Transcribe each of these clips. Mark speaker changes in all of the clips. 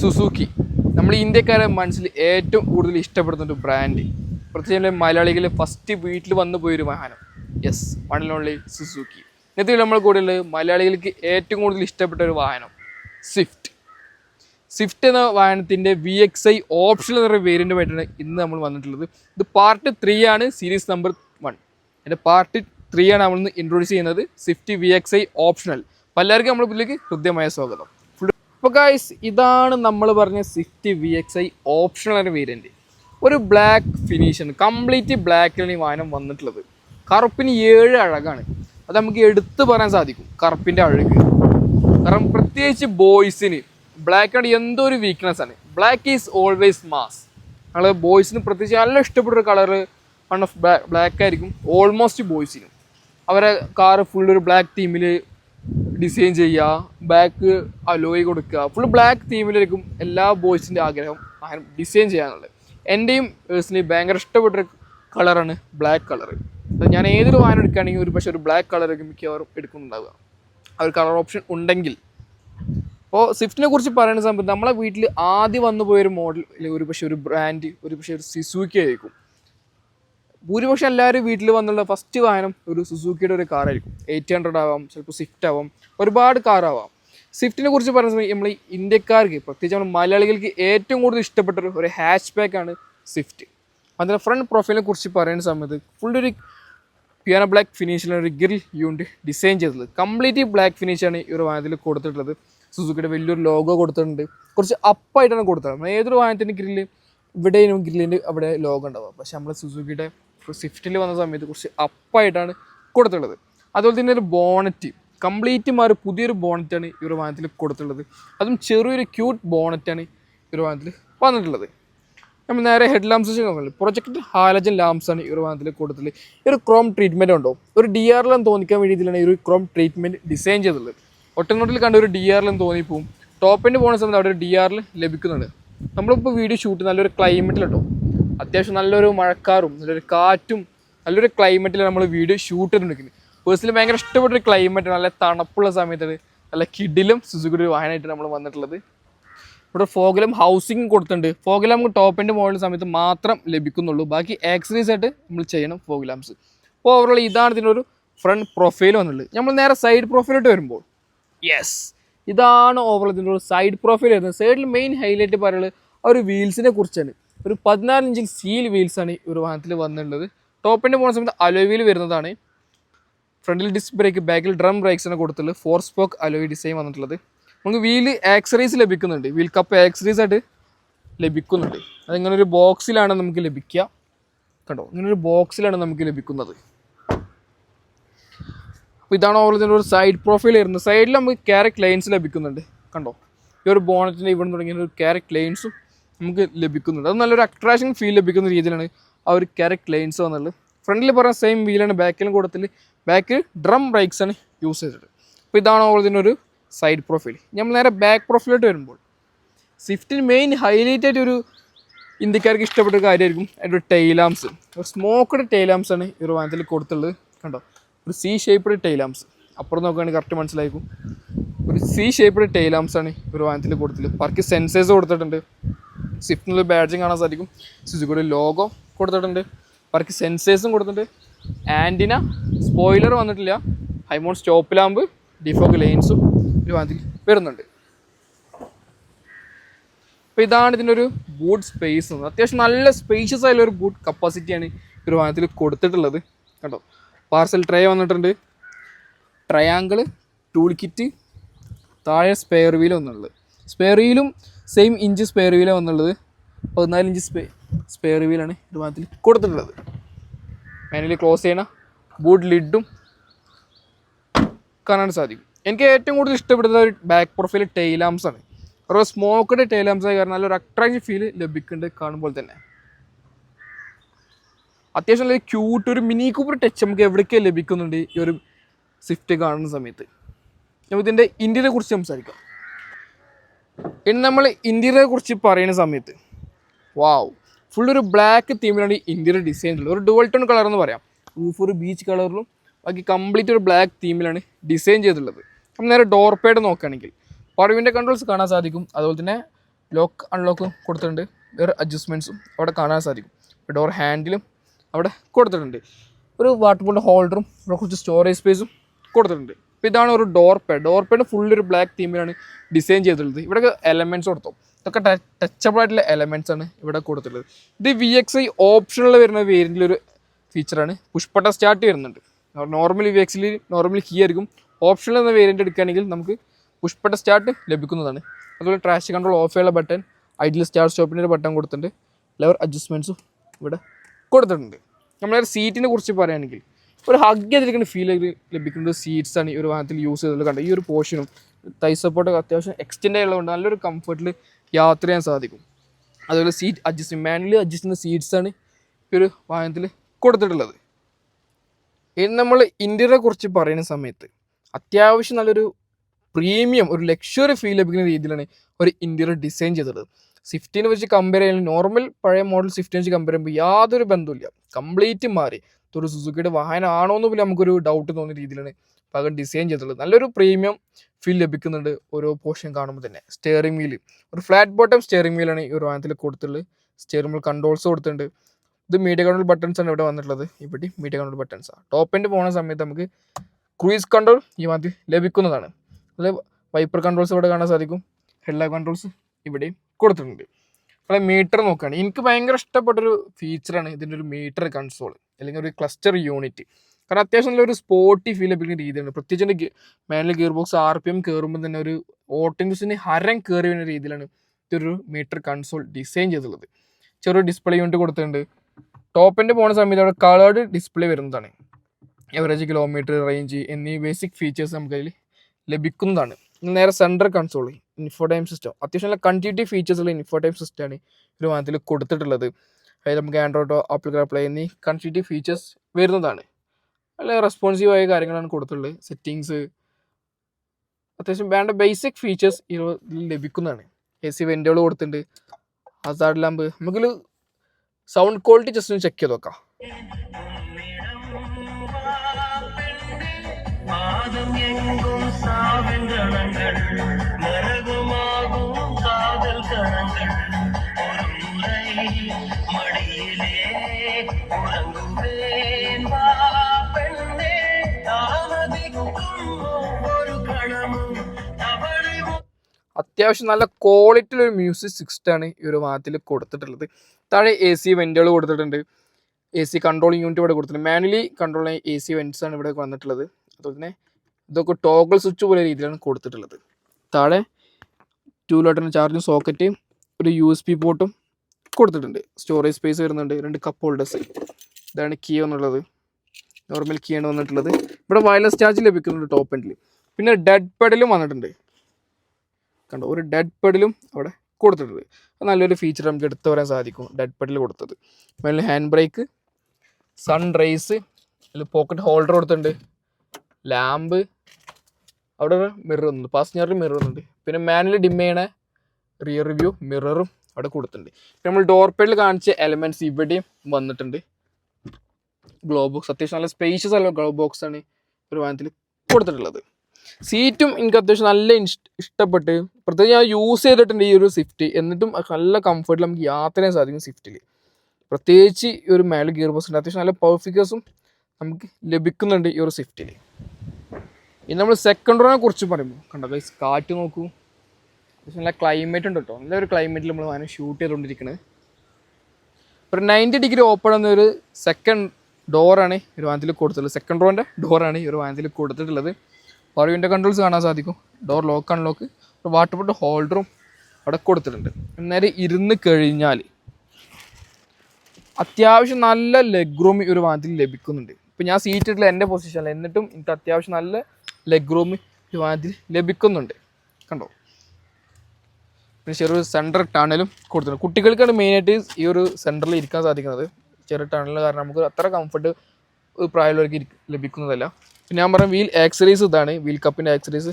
Speaker 1: Suzuki നമ്മൾ ഇന്ത്യക്കാരെ മനസ്സിൽ ഏറ്റവും കൂടുതൽ ഇഷ്ടപ്പെടുന്ന ഒരു ബ്രാൻഡ് പ്രത്യേകിച്ച് മലയാളികൾ ഫസ്റ്റ് വീട്ടിൽ വന്നു പോയൊരു വാഹനം. യെസ് വൺ ഓൺലി സുസുക്കി ഇന്നത്തെ നമ്മൾ കൂടുതൽ മലയാളികൾക്ക് ഏറ്റവും കൂടുതൽ ഇഷ്ടപ്പെട്ട ഒരു വാഹനം സ്വിഫ്റ്റ് സ്വിഫ്റ്റ് എന്ന വാഹനത്തിന്റെ വി എക്സ് ഐ ഓപ്ഷൻ എന്ന വേരിയന്റുമായിട്ടാണ് ഇന്ന് നമ്മൾ വന്നിട്ടുള്ളത്. ഇത് പാർട്ട് ത്രീ ആണ് സീരീസ് നമ്പർ വൺ എന്റെ പാർട്ട് ത്രീ ആണ് നമ്മൾ ഇൻട്രൊഡ്യൂസ് ചെയ്യുന്നത്. Swift V X I optional പലർക്കും നമ്മുടെ ഇതിലേക്ക് ഹൃദ്യമായ സ്വാഗതം. അപ്പോൾ ഗായ്സ് ഇതാണ് നമ്മൾ പറഞ്ഞ Swift V X I optional variant ഒരു ബ്ലാക്ക് ഫിനിഷാണ് കംപ്ലീറ്റ് ബ്ലാക്കിലാണ് ഈ വാഹനം വന്നിട്ടുള്ളത്. കറുപ്പിന് ഏഴ് അഴകാണ്. അത് നമുക്ക് എടുത്തു പറയാൻ സാധിക്കും. കറുപ്പിന്റെ അഴക്. കാരണം പ്രത്യേകിച്ച് ബോയ്സിന് ബ്ലാക്ക് ആണ് എന്തോ ഒരു വീക്ക്നെസ് ആണ്. ബ്ലാക്ക് ഈസ് ഓൾവേസ് മാസ് നമ്മൾ ബോയ്സിന് പ്രത്യേകിച്ച് നല്ല ഇഷ്ടപ്പെട്ടൊരു കളർ വൺ ഓഫ് ബ്ലാക്ക് ആയിരിക്കും. ഓൾമോസ്റ്റ് ബോയ്സിനും അവരെ കാറ് ഫുൾ ഒരു ബ്ലാക്ക് തീമിൽ ഡിസൈൻ ചെയ്യുക ബാക്ക് അലോയി കൊടുക്കുക. ഫുൾ ബ്ലാക്ക് തീമിലായിരിക്കും എല്ലാ ബോയ്സിന്റെ ആഗ്രഹം ഡിസൈൻ ചെയ്യാനുള്ളത്. എന്റെയും പേഴ്സണലി ഭയങ്കര ഇഷ്ടപ്പെട്ടൊരു കളറാണ് ബ്ലാക്ക് കളർ ഞാൻ ഏതൊരു വാഹനം എടുക്കുകയാണെങ്കിൽ ഒരു പക്ഷേ ഒരു ബ്ലാക്ക് കളറൊക്കെ മിക്കവാറും എടുക്കുന്നുണ്ടാവുക. ആ ഒരു കളർ ഓപ്ഷൻ ഉണ്ടെങ്കിൽ. അപ്പോൾ സ്വിഫ്റ്റിനെ കുറിച്ച് പറയുന്ന സമയത്ത് നമ്മളെ വീട്ടിൽ ആദ്യം വന്നു പോയൊരു മോഡൽ ഒരു പക്ഷേ ഒരു ബ്രാൻഡ് ഒരു പക്ഷേ ഒരു സിസൂക്കി ആയിരിക്കും. ഭൂരിപക്ഷം എല്ലാവരും വീട്ടിൽ വന്നുള്ള ഫസ്റ്റ് വാഹനം ഒരു സുസൂക്കിയുടെ ഒരു കാറായിരിക്കും എയ്റ്റ് ഹൺഡ്രഡ് ആവാം ചിലപ്പോൾ സ്വിഫ്റ്റ് ആവാം ഒരുപാട് കാറാവാം സ്വിഫ്റ്റിനെ കുറിച്ച് പറയുന്ന സമയത്ത് നമ്മൾ ഇന്ത്യക്കാർക്ക് പ്രത്യേകിച്ച് നമ്മൾ മലയാളികൾക്ക് ഏറ്റവും കൂടുതൽ ഇഷ്ടപ്പെട്ട ഒരു- ഹാച്ച് ബാക്കാണ് സ്വിഫ്റ്റ് അതിന്റെ ഫ്രണ്ട് പ്രൊഫൈലിനെ കുറിച്ച് പറയുന്ന സമയത്ത് ഒരു പിയാനോ ബ്ലാക്ക് ഫിനിഷിലാണ് ഒരു ഗ്രിൽ യൂണിറ്റ് ഡിസൈൻ ചെയ്തിട്ടുള്ളത്. കംപ്ലീറ്റ് ബ്ലാക്ക് ഫിനിഷാണ് ഈ ഒരു വാഹനത്തിൽ കൊടുത്തിട്ടുള്ളത്. സുസുക്കിയുടെ വലിയൊരു ലോഗോ കൊടുത്തിട്ടുണ്ട്. കുറച്ച് അപ്പായിട്ടാണ് കൊടുത്തത് ഏതൊരു വാഹനത്തിന്റെ ഗ്രില്ല് ഇവിടെയും ഗ്രില്ലിന്റെ അവിടെ ലോഗോ ഉണ്ടാവുക പക്ഷേ നമ്മൾ സുസുക്കിയുടെ സ്വിഫ്റ്റിൽ വന്ന സമയത്ത് കുറച്ച് അപ്പായിട്ടാണ് കൊടുത്തുള്ളത് അതുപോലെ തന്നെ ഒരു ബോണറ്റ് കംപ്ലീറ്റ് മാറി പുതിയൊരു ബോണറ്റാണ് ഈ ഒരു വാഹനത്തിൽ കൊടുത്തുള്ളത് അതും ചെറിയൊരു ക്യൂട്ട് ബോണറ്റാണ് ഈ ഒരു വാഹനത്തിൽ വന്നിട്ടുള്ളത്. നമ്മൾ നേരെ ഹെഡ് ലാംപ്സ് നോക്കുന്നത് പ്രൊജക്ട് ഹാലജൻ ആണ് ഈ ഒരു വാഹനത്തിൽ കൊടുത്തിട്ടുള്ളത്. ഈ ഒരു ക്രോം ട്രീറ്റ്മെന്റ് ഉണ്ടോ? ഒരു ഡി ആർ എല്ലാം തോന്നിക്കാൻ വേണ്ടിയിട്ടാണ് ഈ ഒരു ക്രോം ട്രീറ്റ്മെന്റ് ഡിസൈൻ ചെയ്തിട്ടുള്ളത്. ഒട്ടനോട്ടിൽ കണ്ട ഒരു ഡി ആർ എല്ലാം തോന്നിപ്പോവും. ടോപ്പിന്റെ പോകുന്ന സമയത്ത് അവിടെ ഒരു ഡി ആറിൽ ലഭിക്കുന്നുണ്ട്. നമ്മളിപ്പോൾ വീഡിയോ ഷൂട്ട് നല്ലൊരു ക്ലൈമറ്റിലുണ്ടോ അത്യാവശ്യം നല്ലൊരു മഴക്കാറും നല്ലൊരു കാറ്റും നല്ലൊരു ക്ലൈമറ്റിൽ നമ്മൾ വീഡിയോ ഷൂട്ട് ചെയ്തുകൊണ്ടിരിക്കുന്നത് പേഴ്സണലി ഭയങ്കര ഇഷ്ടപ്പെട്ടൊരു ക്ലൈമറ്റ് നല്ല തണുപ്പുള്ള സമയത്താണ് നല്ല കിഡിലും സുസുഖിയുടെ വാഹനമായിട്ട് നമ്മൾ വന്നിട്ടുള്ളത്. ഇവിടെ ഫോഗലം ഹൗസിംഗ് കൊടുത്തിട്ടുണ്ട്. ടോപ്പ് ടോപ്പിന്റെ മോഡൽ സമയത്ത് മാത്രം ലഭിക്കുന്നുള്ളൂ. ബാക്കി ആക്സറീസ് ആയിട്ട് നമ്മൾ ചെയ്യണം ഫോഗലാംസ് അപ്പോൾ ഓവറോൾ ഇതാണ് ഒരു ഫ്രണ്ട് പ്രൊഫൈൽ വന്നിട്ടുള്ളത്. നമ്മൾ നേരെ സൈഡ് പ്രൊഫൈലോട്ട് വരുമ്പോൾ. യെസ് ഇതാണ് ഓവറോൾ ഇതിന്റെ ഒരു സൈഡ് പ്രൊഫൈൽ വരുന്നത്. സൈഡിൽ മെയിൻ ഹൈലൈറ്റ് പറയുന്നത് ആ ഒരു വീൽസിനെ കുറിച്ചാണ്. ഒരു പതിനാല് ഇഞ്ചിൽ സീൽ വീൽസാണ് ഈ ഒരു വാഹനത്തിൽ വന്നിട്ടുള്ളത്. ടോപ്പിന്റെ പോകുന്ന സമയത്ത് അലോയ് വീൽ വരുന്നതാണ്. ഫ്രണ്ടിൽ ഡിസ്ക് ബ്രേക്ക് ബാക്കിൽ ഡ്രം ബ്രേക്സാണ് കൊടുത്തിട്ടുള്ളത്. ഫോർ സ്പോക്ക് അലോയ് ഡിസൈൻ വന്നിട്ടുള്ളത്. നമുക്ക് വീൽ ആക്സറീസ് ലഭിക്കുന്നുണ്ട്. വീൽ കപ്പ് ആക്സറീസ് ആയിട്ട് ലഭിക്കുന്നുണ്ട്. അതിങ്ങനെ ഒരു ബോക്സിലാണ് നമുക്ക് ലഭിക്കുക. കണ്ടോ? ഇങ്ങനെ ഒരു ബോക്സിലാണ് നമുക്ക് ലഭിക്കുന്നത്. അപ്പോൾ ഇതാണ് ഓവർ ഇതിന്റെ ഒരു സൈഡ് പ്രൊഫൈൽ വരുന്നത്. സൈഡിൽ നമുക്ക് ക്യാരറ്റ് ലൈൻസ് ലഭിക്കുന്നുണ്ട്. കണ്ടോ? ഈ ഒരു ബോണറ്റിന്റെ ഇവിടെ തുടങ്ങിയ ഒരു ക്യാരറ്റ് ലൈൻസും നമുക്ക് ലഭിക്കുന്നുണ്ട്. അത് നല്ലൊരു അട്രാക്ഷൻ ഫീൽ ലഭിക്കുന്ന രീതിയിലാണ് ആ ഒരു ക്യാരക്ട് ലൈൻസ് വന്നുള്ളത് ഫ്രണ്ടിൽ പറഞ്ഞ സെയിം വീലാണ് ബാക്കിലും കൂടത്തിൽ ബാക്കിൽ ഡ്രം ബ്രേക്സ് ആണ് യൂസ് ചെയ്തിട്ട് അപ്പോൾ ഇതാണ് ഓവർ ഒരു സൈഡ് പ്രൊഫൈൽ നമ്മൾ നേരെ ബാക്ക് പ്രൊഫൈലോട്ട് വരുമ്പോൾ സ്വിഫ്റ്റിന് മെയിൻ ഹൈലൈറ്റ് ആയിട്ട് ഒരു ഇന്ത്യക്കാർക്ക് ഇഷ്ടപ്പെട്ട കാര്യമായിരിക്കും അതിന്റെ ടൈലാംസ് ഒരു സ്മോക്കഡ് ടൈലാംസ് ആണ് ഈ ഒരു വാഹനത്തിൽ കൊടുത്തുള്ളത്. കണ്ടോ? ഒരു സി ഷേപ്പ്ഡ് ടൈലാംസ് അപ്പുറം നോക്കുകയാണെങ്കിൽ കറക്റ്റ് മനസ്സിലായിരിക്കും. ഒരു സി ഷേപ്പ്ഡ് ടൈലാംസ് ആണ് ഈ ഒരു വാഹനത്തിൽ കൊടുത്തത് പാർക്ക് സെൻസേഴ്സ് കൊടുത്തിട്ടുണ്ട്. സ്വിഫ്റ്റിനുള്ള ബാഡ്ജിങ് കാണാൻ സാധിക്കും. സുസുക്കിയുടെ ലോഗോ കൊടുത്തിട്ടുണ്ട്. വർക്ക് സെൻസേഴ്സും കൊടുത്തിട്ടുണ്ട്. ആന്റിന സ്പോയിലർ വന്നിട്ടില്ല. High mount stop lamp defog ലൈൻസും ഒരു വാഹനത്തിൽ വരുന്നുണ്ട്. അപ്പോൾ ഇതാണ് ഇതിന്റെ ഒരു ബൂട്ട് സ്പേസ് അത്യാവശ്യം നല്ല സ്പേഷ്യസ് ആയുള്ള ഒരു ബൂട്ട് കപ്പാസിറ്റിയാണ് ഈ ഒരു വാഹനത്തിൽ കൊടുത്തിട്ടുള്ളത്. കേട്ടോ പാർസൽ ട്രേ വന്നിട്ടുണ്ട്. ട്രയാങ്കിൾ ടൂൾ കിറ്റ് താഴെ സ്പെയർ വീൽ ഒന്നുള്ളത്. സ്പെയർ വീലും സെയിം ഇഞ്ച് സ്പെയർ വീലാണ് വന്നുള്ളത്. പതിനാല് ഇഞ്ച് സ്പെ സ്പെയർ വീലാണ് ഒരു വാഹനത്തിൽ കൊടുത്തിട്ടുള്ളത്. മാനുവലി ക്ലോസ് ചെയ്യണ ബൂട്ട് ലിഡും കാണാൻ സാധിക്കും. എനിക്ക് ഏറ്റവും കൂടുതൽ ഇഷ്ടപ്പെടുന്ന ഒരു ബാക്ക് പ്രൊഫൈൽ ടൈലാംസ് ആണ്. ഒരു സ്മോക്കഡ് ടൈലാംസ് ആയി കാരണം നല്ലൊരു അട്രാക്റ്റീവ് ഫീൽ ലഭിക്കുന്നുണ്ട് കാണുമ്പോൾ തന്നെ. അത്യാവശ്യം നല്ല ക്യൂട്ട് ഒരു മിനി കൂപ്പർ ടച്ച് നമുക്ക് എവിടേക്ക് ലഭിക്കുന്നുണ്ട് ഈ ഒരു സ്വിഫ്റ്റ് കാണുന്ന സമയത്ത്. നമുക്ക് ഇതിന്റെ ഇന്ത്യയെ കുറിച്ച് സംസാരിക്കാം. ഇനി നമ്മൾ ഇന്ത്യയെ കുറിച്ച് പറയുന്ന സമയത്ത്. വാവ് ഫുൾ ഒരു ബ്ലാക്ക് തീമിലാണ് ഈ ഇന്ത്യയുടെ ഡിസൈൻ ഉള്ളത്. ഒരു ഡുവൽ ടോൺ കളർ എന്ന് പറയാം. റൂഫ് ഒരു ബീച്ച് കളറിലും ബാക്കി കംപ്ലീറ്റ് ഒരു ബ്ലാക്ക് തീമിലാണ് ഡിസൈൻ ചെയ്തിട്ടുള്ളത്. അപ്പം നേരെ ഡോർ പേഡ് നോക്കുകയാണെങ്കിൽ പവർ വിൻഡോ കൺട്രോൾസ് കാണാൻ സാധിക്കും. അതുപോലെ തന്നെ ലോക്ക് അൺലോക്കും കൊടുത്തിട്ടുണ്ട്. വേറെ അഡ്ജസ്റ്റ്മെന്റ്സും അവിടെ കാണാൻ സാധിക്കും. ഡോർ ഹാൻഡിലും അവിടെ കൊടുത്തിട്ടുണ്ട്. ഒരു വാട്ടർ ബോട്ടിൽ ഹോൾഡറും കുറച്ച് സ്റ്റോറേജ് സ്പേസും കൊടുത്തിട്ടുണ്ട്. അപ്പോൾ ഇതാണ് ഒരു door pad door pad full ഒരു ബ്ലാക്ക് തീമിലാണ് ഡിസൈൻ ചെയ്തിട്ടുള്ളത്. ഇവിടെ എലമെന്റ്സ് കൊടുത്തു. ഇതൊക്കെ ടച്ചബിൾ ആയിട്ടുള്ള എലമെന്റ്സ് ആണ് ഇവിടെ കൊടുത്തിട്ടുള്ളത്. ഇത് വി എക്സ് ഐ ഓപ്ഷനിൽ വരുന്ന വേരിയന്റിലൊരു ഫീച്ചറാണ് പുഷ്പട്ട സ്റ്റാർട്ട് വരുന്നുണ്ട്. നോർമലി വി എക്സിൽ നോർമലി കീ ആയിരിക്കും. ഓപ്ഷനിൽ എന്ന വേരിയന്റ് എടുക്കുകയാണെങ്കിൽ നമുക്ക് പുഷ്പട്ട സ്റ്റാർട്ട് ലഭിക്കുന്നതാണ്. അതുപോലെ ട്രാഷ് കൺട്രോൾ ഓഫ് ചെയ്യാനുള്ള ബട്ടൺ ഐഡിൽ സ്റ്റാർ സ്റ്റോപ്പിന്റെ ഒരു ബട്ടൺ കൊടുത്തിട്ടുണ്ട്. ലെവർ അഡ്ജസ്റ്റ്മെന്റ്സും ഇവിടെ കൊടുത്തിട്ടുണ്ട്. നമ്മളൊരു സീറ്റിനെ കുറിച്ച് പറയുകയാണെങ്കിൽ ഒരു ഹഗ് ചെയ്തിരിക്കുന്ന ഫീൽ ലഭിക്കുന്നത് സീറ്റ്സ് ആണ് ഈ ഒരു വാഹനത്തിൽ യൂസ് ചെയ്തത്. കണ്ടത് ഈ ഒരു പോർഷനും തൈ സപ്പോർട്ടൊക്കെ അത്യാവശ്യം എക്സ്റ്റെൻഡ് ആയുള്ളതുകൊണ്ട് നല്ലൊരു കംഫർട്ടിൽ യാത്ര ചെയ്യാൻ സാധിക്കും. അതുപോലെ സീറ്റ് അഡ്ജസ്റ്റ് മാനുവലി അഡ്ജസ്റ്റ് ചെയ്യുന്ന സീറ്റ്സ് ആണ് ഈ ഒരു വാഹനത്തിൽ കൊടുത്തിട്ടുള്ളത്. ഇനി നമ്മൾ ഇന്ത്യയെ കുറിച്ച് പറയുന്ന സമയത്ത് അത്യാവശ്യം നല്ലൊരു പ്രീമിയം ഒരു ലക്ഷറി ഫീൽ ലഭിക്കുന്ന രീതിയിലാണ് ഒരു ഇന്ത്യയുടെ ഡിസൈൻ ചെയ്തത്. സ്വിഫ്റ്റിനെ വെച്ച് കമ്പയർ ചെയ്യുന്നത് നോർമൽ പഴയ മോഡൽ സ്വിഫ്റ്റിനെ വെച്ച് കമ്പയർ ചെയ്യുമ്പോൾ യാതൊരു ബന്ധമില്ല കംപ്ലീറ്റ് മാറി. ഇതൊരു സുസുക്കിയുടെ വാഹനം ആണോ എന്ന് പോലും നമുക്കൊരു ഡൗട്ട് തോന്നിയ രീതിയിലാണ്. പകരം ഡിസൈൻ ചെയ്തിട്ടുള്ളത്. നല്ലൊരു പ്രീമിയം ഫീൽ ലഭിക്കുന്നുണ്ട് ഓരോ പോർഷൻ കാണുമ്പോൾ തന്നെ. സ്റ്റിയറിംഗ് വീൽ ഒരു ഫ്ലാറ്റ് ബോട്ടം സ്റ്റിയറിംഗ് വീലാണ് ഈ ഒരു വാഹനത്തിൽ കൊടുത്തിട്ടുള്ളത്. സ്റ്റിയറിംഗ് വീൽ കൺട്രോൾസ് കൊടുത്തിട്ടുണ്ട്. ഇത് മീഡിയ കൺട്രോൾ ബട്ടൺസ് ആണ് ഇവിടെ വന്നിട്ടുള്ളത്. ഇവിടെ മീഡിയ കൺട്രോൾ ബട്ടൺസ് ആണ്. ടോപ്പ് എൻഡ് പോകുന്ന സമയത്ത് നമുക്ക് ക്രൂയിസ് കൺട്രോൾ ഈ മാതിരി ലഭിക്കുന്നതാണ്. അതിൽ വൈപ്പർ കൺട്രോൾസ് ഇവിടെ കാണാൻ സാധിക്കും. ഹെഡ്ലൈറ്റ് കൺട്രോൾസ് ഇവിടെയും കൊടുത്തിട്ടുണ്ട്. അപ്പോൾ മീറ്റർ നോക്കുകയാണ്. എനിക്ക് ഭയങ്കര ഇഷ്ടപ്പെട്ടൊരു ഫീച്ചറാണ് ഇതിന്റെ ഒരു മീറ്റർ കൺസോൾ അല്ലെങ്കിൽ ഒരു ക്ലസ്റ്റർ യൂണിറ്റ് കാരണം അത്യാവശ്യം നല്ലൊരു സ്പോർട്ടി ഫീൽ ലഭിക്കുന്ന രീതിയാണ്. പ്രത്യേകിച്ച് എന്റെ manual gear box R P M കയറുമ്പോൾ തന്നെ ഒരു ഓട്ടോമിസിന് ഹരം കയറി വരുന്ന രീതിയിലാണ് ഇതൊരു മീറ്റർ കൺസോൾ ഡിസൈൻ ചെയ്തിട്ടുള്ളത്. ചെറിയ ഡിസ്പ്ലേ യൂണിറ്റ് കൊടുത്തിട്ടുണ്ട്. ടോപ്പിന്റെ പോകുന്ന സമയത്ത് അവിടെ കളേർഡ് ഡിസ്പ്ലേ വരുന്നതാണ്. എവറേജ് കിലോമീറ്റർ റേഞ്ച് എന്നീ ബേസിക് ഫീച്ചേഴ്സ് നമുക്ക് അതിൽ ലഭിക്കുന്നതാണ് നേരെ സെൻട്രൽ കൺസോൾ ഇൻഫോടൈം സിസ്റ്റം അത്യാവശ്യം നല്ല കണ്ടിന്യൂറ്റി ഫീച്ചേഴ്സുള്ള ഇൻഫോടൈം സിസ്റ്റമാണ് ഒരു വാഹനത്തിൽ കൊടുത്തിട്ടുള്ളത്. നമുക്ക് ആൻഡ്രോയിഡോ ആപ്പിൾ കാർപ്ലേ എന്നീ കൺസിറ്റി ഫീച്ചേഴ്സ് വരുന്നതാണ്. നല്ല റെസ്പോൺസീവായ കാര്യങ്ങളാണ് കൊടുത്തിട്ടുള്ളത്. സെറ്റിങ്സ് അത്യാവശ്യം വേണ്ട ബേസിക് ഫീച്ചേഴ്സ് ഇതിൽ ലഭിക്കുന്നതാണ്. എ സി വെന്റുകൾ കൊടുത്തിട്ടുണ്ട്. ഹസാർഡ് ലാമ്പ് നമുക്കിൽ സൗണ്ട് ക്വാളിറ്റി ജസ്റ്റ് ഒന്ന് ചെക്ക് ചെയ്ത് നോക്കാം.
Speaker 2: എങ്കും സാവൻ ഗണങ്ങൾ.
Speaker 1: അത്യാവശ്യം നല്ല ക്വാളിറ്റിയുള്ള ഒരു മ്യൂസിക് സിക്സ്റ്റാണ് ഈ ഒരു വാഹനത്തിൽ കൊടുത്തിട്ടുള്ളത്. താഴെ എ സി വെന്റുകൾ കൊടുത്തിട്ടുണ്ട്. എ സി കൺട്രോളിങ് യൂണിറ്റ് ഇവിടെ കൊടുത്തിട്ടുണ്ട്. Manually control A C vents ആണ് ഇവിടെ വന്നിട്ടുള്ളത്. അതുപോലെ തന്നെ ഇതൊക്കെ ടോഗിൾ സ്വിച്ച് പോലെ രീതിയിലാണ് കൊടുത്തിട്ടുള്ളത്. താഴെ ടൂ ലോട്ടിന്റെ ചാർജിങ് സോക്കറ്റ് ഒരു യു എസ് പി പോർട്ടും കൊടുത്തിട്ടുണ്ട്. സ്റ്റോറേജ് സ്പേസ് വരുന്നുണ്ട്. രണ്ട് കപ്പ് ഹോൾഡേഴ്സ് ഇതാണ് കീ എന്നുള്ളത്. നോർമൽ കീ ആണ് വന്നിട്ടുള്ളത്. ഇവിടെ വയർലെസ് ചാർജ് ലഭിക്കുന്നുണ്ട് ടോപ്പ് എൻഡിൽ പിന്നെ ഡെഡ് പെഡലും വന്നിട്ടുണ്ട്. കണ്ടോ? ഒരു ഡെഡ് പെഡലും അവിടെ കൊടുത്തിട്ടുണ്ട്. നല്ലൊരു ഫീച്ചർ നമുക്ക് എടുത്തു വരാൻ സാധിക്കും. ഡെഡ് പെഡൽ കൊടുത്തത്. മേലെ ഹാൻഡ് ബ്രേക്ക് സൺ റൈസ് അതിൽ പോക്കറ്റ് ഹോൾഡർ കൊടുത്തിട്ടുണ്ട്. ലാമ്പ് അവിടെ മിറർ വന്നുണ്ട് പാസഞ്ചറിൽ മിറർ വന്നുണ്ട് പിന്നെ മാനുവൽ ഡിം ചെയ്യണ റിയർ റിവ്യൂ മിററും അവിടെ കൊടുത്തിട്ടുണ്ട്. നമ്മൾ ഡോർ പേഡിൽ കാണിച്ച എലമെന്റ്സ് ഇവിടെയും വന്നിട്ടുണ്ട്. ഗ്ലോ ബോക്സ് അത്യാവശ്യം നല്ല സ്പേഷ്യസ് അല്ല ഗ്ലോ ബോക്സ് ആണ് ഒരു വാഹനത്തിൽ കൊടുത്തിട്ടുള്ളത്. സീറ്റും എനിക്ക് അത്യാവശ്യം നല്ല ഇഷ്ടപ്പെട്ട് പ്രത്യേകിച്ച് ഞാൻ യൂസ് ചെയ്തിട്ടുണ്ട് ഈ ഒരു സ്വിഫ്റ്റ് എന്നിട്ടും നല്ല കംഫർട്ടിൽ നമുക്ക് യാത്ര ചെയ്യാൻ സാധിക്കും സ്വിഫ്റ്റിൽ പ്രത്യേകിച്ച് ഈ ഒരു മേലെ ഗിയർ ബോക്സ് ഉണ്ട്. അത്യാവശ്യം നല്ല പെർഫിക്കേഴ്സും നമുക്ക് ലഭിക്കുന്നുണ്ട് ഈ ഒരു സ്വിഫ്റ്റിൽ ഇനി നമ്മൾ സെക്കൻഡ് റോനെ കുറിച്ച് പറയുമ്പോൾ. കണ്ടോ ഗൈസ് കാറ്റ് നോക്കൂ. അത്യാവശ്യം നല്ല ക്ലൈമറ്റ് ഉണ്ട് കേട്ടോ നല്ലൊരു ക്ലൈമറ്റിൽ നമ്മൾ വാനം ഷൂട്ട് ചെയ്തുകൊണ്ടിരിക്കുന്നത് ഒരു നയന്റി ഡിഗ്രി ഓപ്പൺ എന്നൊരു സെക്കൻഡ് ഡോറാണ് ഈ ഒരു വാഹനത്തിൽ കൊടുത്തിട്ടുള്ളത്. സെക്കൻഡ് ഡോറിന്റെ ഡോറാണ് ഈ ഒരു വാഹനത്തിൽ കൊടുത്തിട്ടുള്ളത്. പവർ വിൻഡോ കൺട്രോൾസ് കാണാൻ സാധിക്കും. ഡോർ ലോക്ക് അൺലോക്ക് ഒരു വാട്ടർ ബോട്ടിൽ ഹോൾഡറും അവിടെ കൊടുത്തിട്ടുണ്ട്. നേരെ ഇരുന്ന് കഴിഞ്ഞാൽ അത്യാവശ്യം നല്ല ലെഗ് റൂം ഈ ഒരു വാഹനത്തിൽ ലഭിക്കുന്നുണ്ട്. ഇപ്പം ഞാൻ സീറ്റ് ഇട്ടില്ല എന്റെ പൊസിഷനിൽ എന്നിട്ടും എനിക്ക് അത്യാവശ്യം നല്ല ലെഗ് റൂം ഈ വാഹനത്തിൽ ലഭിക്കുന്നുണ്ട്. കണ്ടോ? പിന്നെ ചെറിയൊരു സെന്റർ ടണലും കൊടുത്തിട്ടുണ്ട്. കുട്ടികൾക്കാണ് മെയിനായിട്ട് ഈ ഒരു സെന്ററിൽ ഇരിക്കാൻ സാധിക്കുന്നത്. ചെറിയ ടണൽ കാരണം നമുക്ക് അത്ര കംഫർട്ട് പ്രായമുള്ളവർക്ക് ലഭിക്കുന്നതല്ല. പിന്നെ ഞാൻ പറഞ്ഞ വീൽ ആക്സറീസ് ഇതാണ്. വീൽ കപ്പിന്റെ ആക്സറീസ്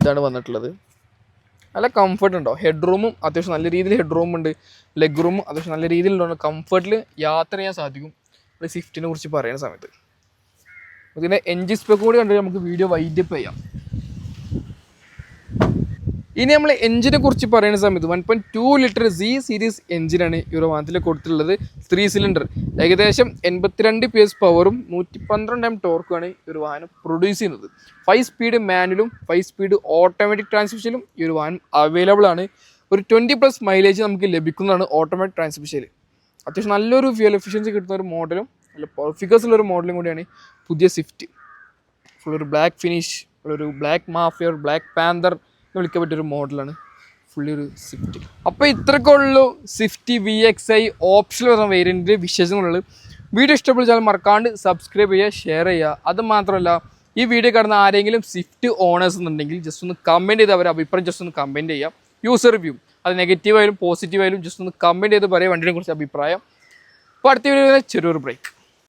Speaker 1: ഇതാണ് വന്നിട്ടുള്ളത്. നല്ല കംഫർട്ട് ഉണ്ടോ? ഹെഡ് റൂമും അത്യാവശ്യം നല്ല രീതിയിൽ ഹെഡ് റൂം ഉണ്ട് ലെഗ് റൂമും അത്യാവശ്യം നല്ല രീതിയിലുണ്ട് കംഫർട്ടിൽ യാത്ര ചെയ്യാൻ സാധിക്കും. ഒരു സ്വിഫ്റ്റിനെ കുറിച്ച് പറയുന്ന സമയത്ത്. ഇതിന്റെ എൻജിൻ സ്പെക്ക് കൂടി കണ്ടിട്ട് നമുക്ക് വീഡിയോ വൈൻഡപ്പ് ചെയ്യാം. ഇനി നമ്മൾ എഞ്ചിനെ കുറിച്ച് പറയുന്ന സമയത്ത് one point two litre C series എഞ്ചിനാണ് ഈ ഒരു വാഹനത്തിൽ കൊടുത്തിട്ടുള്ളത്. ത്രീ സിലിണ്ടർ ഏകദേശം എൺപത്തിരണ്ട് പി എസ് പവറും നൂറ്റി പന്ത്രണ്ട് എം ടോർക്കുമാണ് ഈ ഒരു വാഹനം പ്രൊഡ്യൂസ് ചെയ്യുന്നത്. ഫൈവ് സ്പീഡ് മാനുവലും ഫൈവ് സ്പീഡ് ഓട്ടോമാറ്റിക് ട്രാൻസ്മിഷനും ഈ ഒരു വാഹനം അവൈലബിൾ ആണ്. ഒരു ട്വന്റി പ്ലസ് മൈലേജ് നമുക്ക് ലഭിക്കുന്നതാണ് ഓട്ടോമാറ്റിക് ട്രാൻസ്മിഷനിൽ അത്യാവശ്യം നല്ലൊരു ഫ്യൂൽ എഫിഷ്യൻസി കിട്ടുന്ന ഒരു മോഡലും നല്ല പെർഫിക്കസ് ഉള്ള ഒരു മോഡലും കൂടിയാണ് പുതിയ സ്വിഫ്റ്റ് ഫുൾ ഒരു ബ്ലാക്ക് ഫിനിഷ് ഒരു ബ്ലാക്ക് മാഫിയ ബ്ലാക്ക് പാന്തർ വിളിക്കാൻ പറ്റിയൊരു മോഡലാണ്. ഫുള്ളി ഒരു സ്വിഫ്റ്റ് അപ്പോൾ ഇത്രയൊക്കെ ഉള്ളൂ സ്വിഫ്റ്റ് വി എക്സ് ഐ ഓപ്ഷനിൽ വരുന്ന വേരിയന്റിന്റെ വിശേഷങ്ങളുള്ളത്. വീഡിയോ ഇഷ്ടപ്പെട്ടാൽ മറക്കാണ്ട് സബ്സ്ക്രൈബ് ചെയ്യുക ഷെയർ ചെയ്യുക. അത് മാത്രമല്ല ഈ വീഡിയോ കാണുന്ന ആരെങ്കിലും സ്വിഫ്റ്റ് ഓണേഴ്സ് എന്നുണ്ടെങ്കിൽ ജസ്റ്റ് ഒന്ന് കമന്റ് ചെയ്ത് അവരുടെ അഭിപ്രായം ജസ്റ്റ് ഒന്ന് കമന്റ് ചെയ്യാം യൂസർ റിവ്യൂ അത് നെഗറ്റീവായാലും പോസിറ്റീവായാലും ജസ്റ്റ് ഒന്ന് കമന്റ് ചെയ്ത് പറയുക വണ്ടിനെ കുറിച്ച് അഭിപ്രായം. അപ്പോൾ അടുത്ത വീഡിയോ ചെറിയൊരു ബ്രേക്ക്